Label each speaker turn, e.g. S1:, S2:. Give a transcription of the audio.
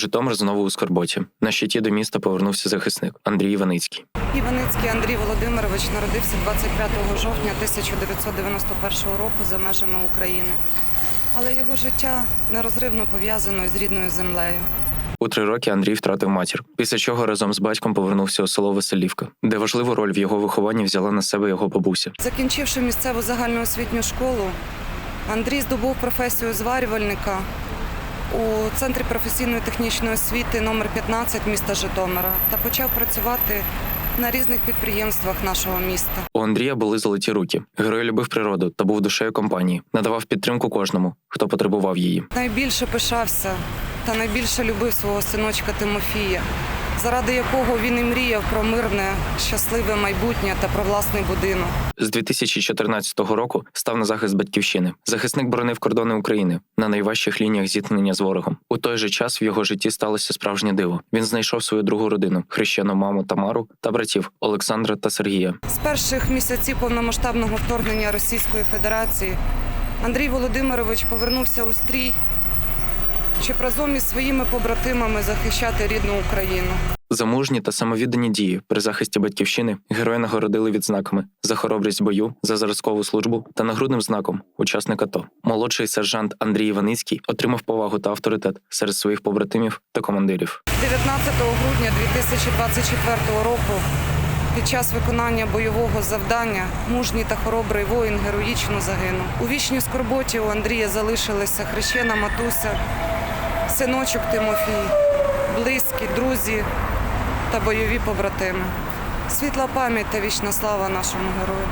S1: Житомир знову у скорботі. На щиті до міста повернувся захисник Андрій Іваницький.
S2: Іваницький Андрій Володимирович народився 25 жовтня 1991 року за межами України. Але його життя нерозривно пов'язано з рідною землею.
S1: У три роки Андрій втратив матір, після чого разом з батьком повернувся у село Веселівка, де важливу роль в його вихованні взяла на себе його бабуся.
S2: Закінчивши місцеву загальноосвітню школу, Андрій здобув професію зварювальника у центрі професійної технічної освіти номер 15 міста Житомира та почав працювати на різних підприємствах нашого міста.
S1: У Андрія були золоті руки. Герой любив природу та був душею компанії, надавав підтримку кожному, хто потребував її.
S2: Найбільше пишався та найбільше любив свого синочка Тимофія, заради якого він і мріяв про мирне, щасливе майбутнє та про власний будинок.
S1: З 2014 року став на захист батьківщини. Захисник боронив кордони України на найважчих лініях зіткнення з ворогом. У той же час в його житті сталося справжнє диво. Він знайшов свою другу родину хрещену маму Тамару та братів Олександра та Сергія.
S2: З перших місяців повномасштабного вторгнення Російської Федерації Андрій Володимирович повернувся у стрій, щоб разом із своїми побратимами захищати рідну Україну.
S1: За мужні та самовіддані дії при захисті батьківщини герої нагородили відзнаками за хоробрість бою, за зразкову службу та нагрудним знаком учасник АТО. Молодший сержант Андрій Іваницький отримав повагу та авторитет серед своїх побратимів та командирів.
S2: 19 грудня 2024 року під час виконання бойового завдання мужній та хоробрий воїн героїчно загинув. У вічній скорботі у Андрія залишилися хрещена матуся, синочок Тимофій, близькі, друзі та бойові побратими. Світла пам'ять та вічна слава нашому герою.